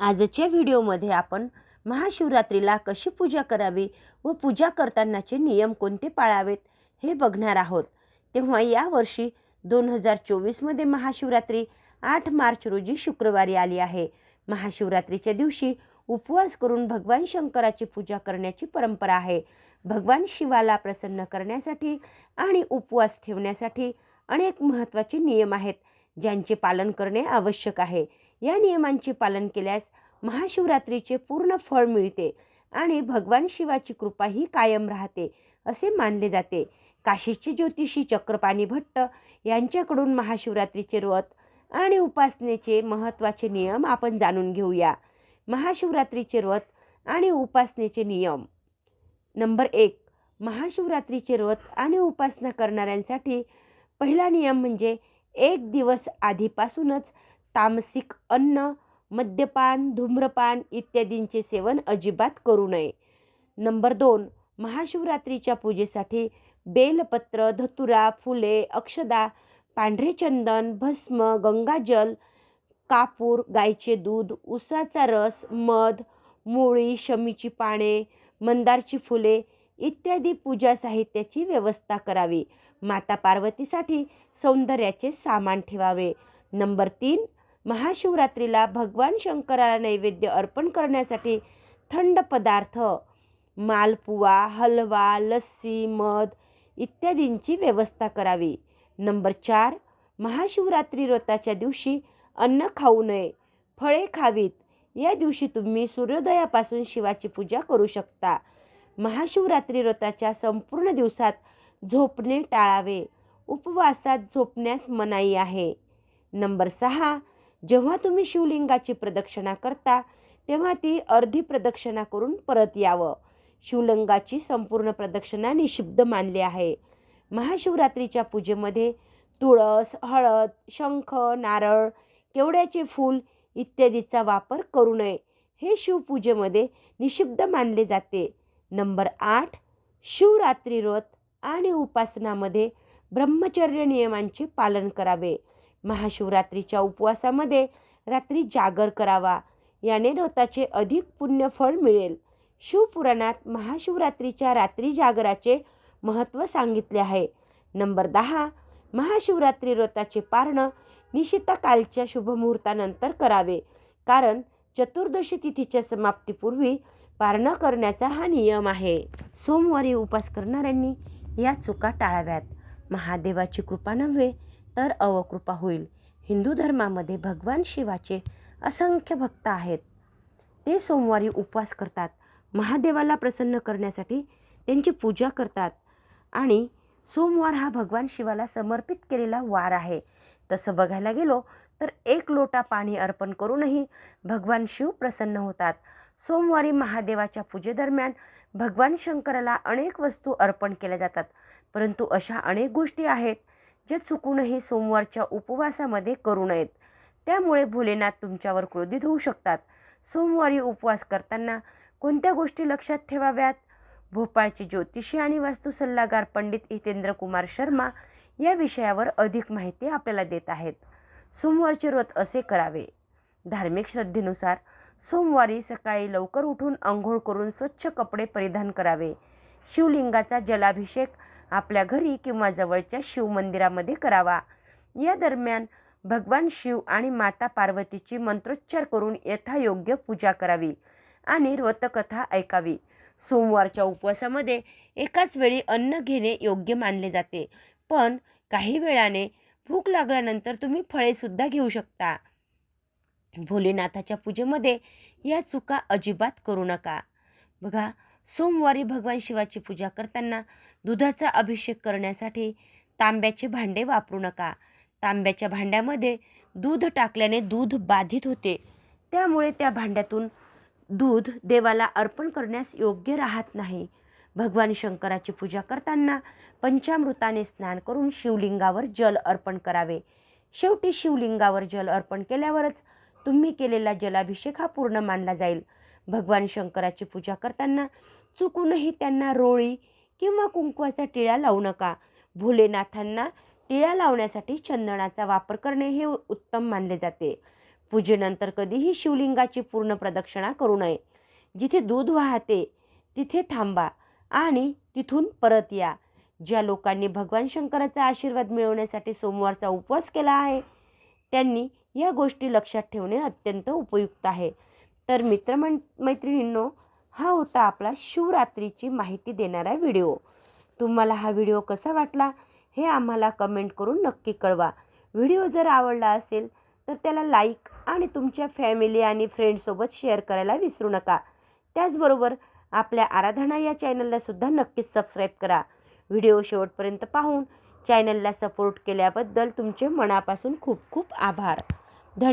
आजच्या व्हिडिओमध्ये आपण महाशिवरात्रीला कशी पूजा करावी व पूजा करतानाचे नियम कोणते पाळावेत हे बघणार आहोत. तेव्हा यावर्षी दोन हजार चोवीसमध्ये महाशिवरात्री आठ मार्च रोजी शुक्रवारी आली आहे. महाशिवरात्रीच्या दिवशी उपवास करून भगवान शंकराची पूजा करण्याची परंपरा आहे. भगवान शिवाला प्रसन्न करण्यासाठी आणि उपवास ठेवण्यासाठी अनेक महत्त्वाचे नियम आहेत ज्यांचे पालन करणे आवश्यक आहे. या नियमांचे पालन केल्यास महाशिवरात्रीचे पूर्ण फळ मिळते आणि भगवान शिवाची कृपा ही कायम राहते असे मानले जाते. काशीचे ज्योतिषी चक्रपाणी भट्ट यांच्याकडून महाशिवरात्रीचे व्रत आणि उपासनेचे महत्त्वाचे नियम आपण जाणून घेऊया. महाशिवरात्रीचे व्रत आणि उपासनेचे नियम. नंबर एक. महाशिवरात्रीचे व्रत आणि उपासना करणाऱ्यांसाठी पहिला नियम म्हणजे एक दिवस आधीपासूनच तामसिक अन्न मद्यपान धूम्रपान इत्यादींचे सेवन अजिबात करू नये. नंबर दोन महाशिवरात्रीच्या पूजेसाठी बेलपत्र धतुरा फुले अक्षदा पांढरे चंदन भस्म गंगाजल कापूर गायचे दूध उसाचा रस मध मुळी शमीची पाने मंदारची फुले इत्यादी पूजा साहित्याची व्यवस्था करावी. माता पार्वतीसाठी सौंदर्याचे सामान ठेवावे. नंबर तीन महाशिवरात्रीला भगवान शंकराला नैवेद्य अर्पण करण्यासाठी थंड पदार्थ मालपुवा हलवा लस्सी मध इत्यादींची व्यवस्था करावी. नंबर चार महाशिवरात्री व्रताच्या दिवशी अन्न खाऊ नये. फळे खावीत. या दिवशी तुम्ही सूर्योदयापासून शिवाची पूजा करू शकता. महाशिवरात्री व्रताच्या संपूर्ण दिवसात झोपणे टाळावे. उपवासात झोपण्यास मनाई आहे. नंबर सहा जेव्हा तुम्ही शिवलिंगाची प्रदक्षिणा करता तेव्हा ती अर्धी प्रदक्षिणा करून परत यावं. शिवलिंगाची संपूर्ण प्रदक्षिणा निषिद्ध मानली आहे. महाशिवरात्रीच्या पूजेमध्ये तुळस हळद शंख नारळ केवड्याचे फूल इत्यादीचा वापर करू नये. हे शिवपूजेमध्ये निषिद्ध मानले जाते. नंबर आठ शिवरात्री व्रत आणि उपासनामध्ये ब्रह्मचर्य नियमांचे पालन करावे. महाशिवरात्रीच्या उपवासामध्ये रात्री जागर करावा. याने व्रताचे अधिक पुण्य फळ मिळेल. शिवपुराणात महाशिवरात्रीच्या रात्री जागराचे महत्त्व सांगितले आहे. नंबर दहा महाशिवरात्री व्रताचे पारणं निशिताकालच्या शुभमुहूर्तानंतर करावे. कारण चतुर्दशी तिथीच्या समाप्तीपूर्वी पारणं करण्याचा हा नियम आहे. सोमवारी उपास करणाऱ्यांनी या चुका टाळाव्यात. महादेवाची कृपा नव्हे तर अवकृपा होईल. हिंदू धर्मामध्ये भगवान शिवाचे असंख्य भक्त आहेत. ते सोमवारी उपवास करतात. महादेवाला प्रसन्न करण्यासाठी त्यांची पूजा करतात. आणि सोमवार हा भगवान शिवाला समर्पित केलेला वार आहे. तसं बघायला गेलो तर एक लोटा पाणी अर्पण करूनही भगवान शिव प्रसन्न होतात. सोमवारी महादेवाच्या पूजेदरम्यान भगवान शंकराला अनेक वस्तू अर्पण केल्या जातात. परंतु अशा अनेक गोष्टी आहेत जे चुकूनही सोमवारच्या उपवासामध्ये करू नयेत. त्यामुळे भोलेनाथ तुमच्यावर क्रोधित होऊ शकतात. सोमवारी उपवास करताना कोणत्या गोष्टी लक्षात ठेवाव्यात? भोपाळचे ज्योतिषी आणि वास्तू सल्लागार पंडित हितेंद्र कुमार शर्मा या विषयावर अधिक माहिती आपल्याला देत आहेत. सोमवारचे व्रत असे करावे. धार्मिक श्रद्धेनुसार सोमवारी सकाळी लवकर उठून आंघोळ करून स्वच्छ कपडे परिधान करावे. शिवलिंगाचा जलाभिषेक आपल्या घरी किंवा जवळच्या शिवमंदिरामध्ये करावा. या दरम्यान भगवान शिव आणि माता पार्वतीची मंत्रोच्चार करून यथायोग्य पूजा करावी आणि व्रतकथा ऐकावी. सोमवारच्या उपवासामध्ये एकाच वेळी अन्न घेणे योग्य मानले जाते. पण काही वेळाने भूक लागल्यानंतर तुम्ही फळेसुद्धा घेऊ शकता. भोलेनाथाच्या पूजेमध्ये या चुका अजिबात करू नका. बघा सोमवारी भगवान शिवाची पूजा करताना दुधाचा अभिषेक करण्यासाठी तांब्याचे भांडे वापरू नका. तांब्याच्या भांड्यामध्ये दूध टाकल्याने दूध बाधित होते. त्यामुळे त्या भांड्यातून दूध देवाला अर्पण करण्यास योग्य राहत नाही. भगवान शंकराची पूजा करताना पंचामृताने स्नान करून शिवलिंगावर जल अर्पण करावे. शेवटी शिवलिंगावर जल अर्पण केल्यावरच तुम्ही केलेला जलाभिषेक हा पूर्ण मानला जाईल. भगवान शंकराची पूजा करताना चुकूनही त्यांना रोळी किंवा कुंकवाचा टिळा लावू नका. भोलेनाथांना टिळा लावण्यासाठी चंदनाचा वापर करणे हे उत्तम मानले जाते. पूजेनंतर कधीही शिवलिंगाची पूर्ण प्रदक्षिणा करू नये. जिथे दूध वाहते तिथे थांबा आणि तिथून परत या. ज्या लोकांनी भगवान शंकराचा आशीर्वाद मिळवण्यासाठी सोमवारचा उपवास केला आहे त्यांनी या गोष्टी लक्षात ठेवणे अत्यंत उपयुक्त आहे. तर मित्र मैत्रिणींनो हा होता आपला शिवरात्रीची माहिती देणारा व्हिडिओ. तुम्हाला हा व्हिडिओ कसा वाटला हे आम्हाला कमेंट करून नक्की कळवा. व्हिडिओ जर आवडला असेल तर त्याला लाईक आणि तुमच्या फॅमिली आणि फ्रेंडसोबत शेअर करायला विसरू नका. त्याचबरोबर आपल्या आराधना या चॅनललासुद्धा नक्कीच सबस्क्राईब करा. व्हिडिओ शेवटपर्यंत पाहून चॅनलला सपोर्ट केल्याबद्दल तुमचे मनापासून खूप खूप आभार. धन्य